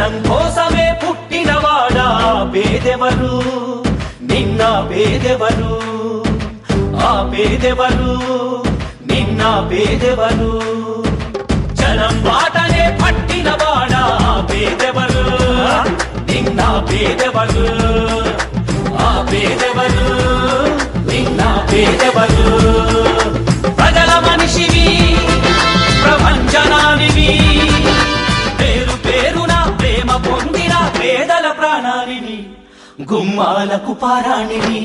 మనం కోసమే పుట్టినవాడా పేదెవరు? నిన్న పేదెవరు? ఆ పేదెవరు? నిన్న పేదెవరు? జనం మాటనే పట్టినవాడా పేదెవరు? నిన్న పేదెవరు? ఆ పేదెవరు? ప్రేమ పొందిన పేదల ప్రాణాలిని గుమ్మాలకు పారాణిని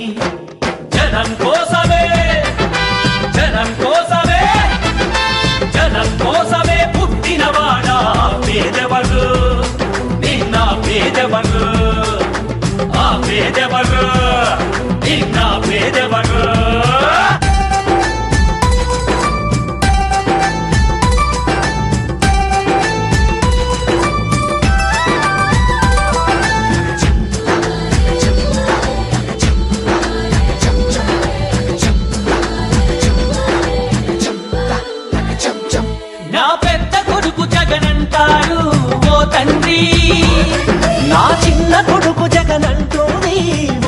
జనం కోసమే జనం కోసమే జనం కోసమే పుట్టినవాడా పేదవరు నిన్న పేదవరు ఆ పేదవరు నిన్న పేదవరు నా చిన్న కొడుకు జగనంటోని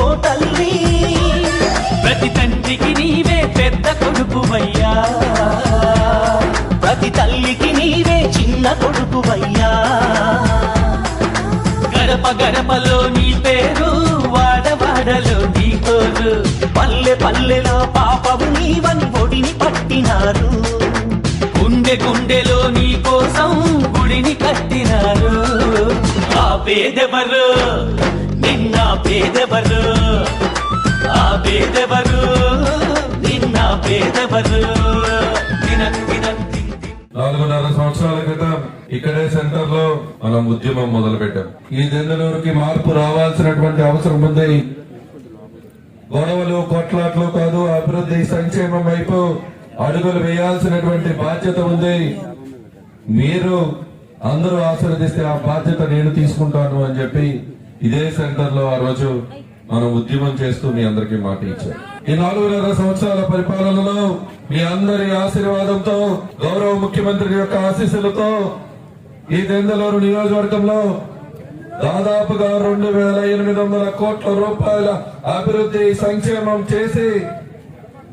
ఓ తల్లి. ప్రతి తండ్రికి నీవే పెద్ద కొడుకు అయ్యా ప్రతి తల్లికి నీవే చిన్న కొడుకు అయ్యా గడప గడపలో నీ పేరు వాడవాడలో నీ కోరు. పల్లె పల్లెలో పాపము నీవని ఒడిని పట్టినారు. గుండె గుండెలో నీ కోసం గుడిని కట్టిన పేదెవరు? నిన్న పేదెవరు? ఆ పేదెవరు? నిన్న పేదెవరు? నాలుగున్నర సంవత్సరాల క్రితం ఇక్కడే సెంటర్లో మనం ఉద్యమం మొదలు పెట్టాం ఈ దెందలూరుకి మార్పు రావాల్సినటువంటి అవసరం ఉంది. గొడవలు కొట్లాట్లు కాదు అభివృద్ధి సంక్షేమం వైపు అడుగులు వేయాల్సినటువంటి బాధ్యత ఉంది. మీరు అందరూ ఆశీర్వదిస్తే ఆ బాధ్యత నేను తీసుకుంటాను అని చెప్పి ఇదే సెంటర్లో ఆ రోజు మనం ఉద్యమం చేస్తూ మీ అందరికీ మాట ఇచ్చాం. ఈ నాలుగున్నర సంవత్సరాల పరిపాలనలో మీ అందరి ఆశీర్వాదంతో గౌరవ ముఖ్యమంత్రి యొక్క ఆశీస్సులతో ఈ దెందలూరు నియోజకవర్గంలో దాదాపుగా రెండు వేల ఎనిమిది వందల కోట్ల రూపాయల అభివృద్ధి సంక్షేమం చేసి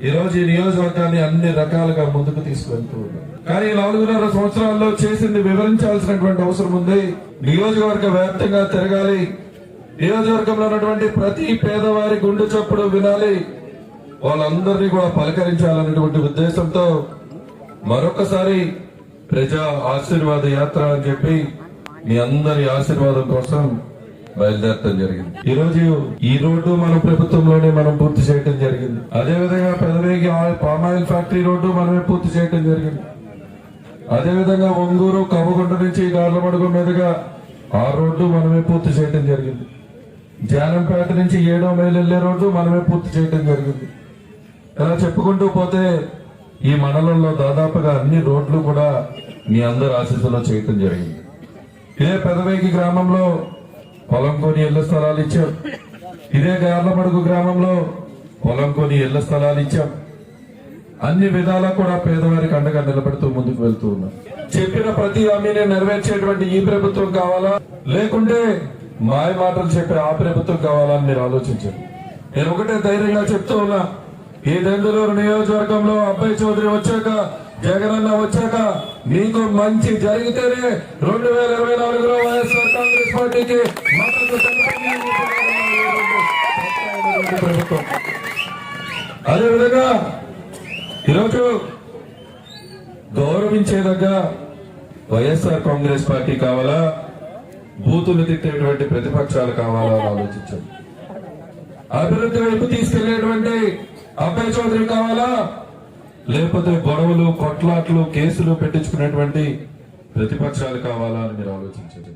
ఈ రోజు ఈ నియోజకవర్గాన్ని అన్ని రకాలుగా ముందుకు తీసుకువెళ్తూ ఉన్నాం కానీ నాలుగున్నర సంవత్సరాల్లో చేసింది వివరించాల్సినటువంటి అవసరం ఉంది. నియోజకవర్గ వ్యాప్తంగా తిరగాలి. నియోజకవర్గంలో ఉన్నటువంటి ప్రతి పేదవారి గుండె చప్పుడు వినాలి. వాళ్ళందరినీ కూడా పలకరించాలనేటువంటి ఉద్దేశంతో మరొకసారి ప్రజా ఆశీర్వాద యాత్ర అని చెప్పి మీ అందరి ఆశీర్వాదం కోసం బయలుదేరటం జరిగింది. ఈ రోజు ఈ రోడ్డు మన ప్రభుత్వంలోనే మనం పూర్తి చేయడం జరిగింది. అదే విధంగా పామ్ ఆయిల్ ఫ్యాక్టరీ రోడ్డు మనమే పూర్తి చేయడం జరిగింది. అదేవిధంగా ఒంగూరు కమ్మగుంట నుంచి గార్లమడుగు మీదుగా ఆ రోడ్డు మనమే పూర్తి చేయడం జరిగింది. జానంపేట నుంచి ఏడో మైలు వెళ్ళే రోడ్డు మనమే పూర్తి చేయడం జరిగింది. ఇలా చెప్పుకుంటూ పోతే ఈ మండలంలో దాదాపుగా అన్ని రోడ్లు కూడా మీ అందరి ఆశీస్సులో చేయటం జరిగింది. ఇదే పెదవేగి గ్రామంలో పొలం కొని ఇళ్ళ స్థలాలు ఇచ్చాం. ఇదే గార్లమడుగు గ్రామంలో పొలం కొని ఇళ్ళ స్థలాలు ఇచ్చాం. అన్ని విధాలా కూడా పేదవారికి అండగా నిలబెడుతూ ముందుకు వెళ్తూ ఉన్నాం. చెప్పిన ప్రతి హామీని నెరవేర్చేటువంటి ఈ ప్రభుత్వం కావాలా? లేకుంటే మాయ మాటలు చెప్పే ఆ ప్రభుత్వం కావాలా అని మీరు ఆలోచించండి. నేను ఒకటే ధైర్యంగా చెప్తూ ఉన్నా ఈ దెందులూరు నియోజకవర్గంలో అబ్బాయి చౌదరి వచ్చాక జగనన్న వచ్చాక మీకు మంచి జరిగితేనే రెండు వేల ఇరవై నాలుగులో వైఎస్ఆర్ కాంగ్రెస్ పార్టీకి అదేవిధంగా ఈరోజు గౌరవించేదగ్గ వైఎస్ఆర్ కాంగ్రెస్ పార్టీ కావాలా? బూతులు తిట్టేటువంటి ప్రతిపక్షాలు కావాలా అని ఆలోచించండి అభివృద్ధి వైపు తీసుకెళ్ళేటువంటి అబ్బాయి చౌదరి కావాలా? లేకపోతే గొడవలు కొట్లాట్లు కేసులు పెట్టించుకునేటువంటి ప్రతిపక్షాలు కావాలా అని మీరు ఆలోచించండి.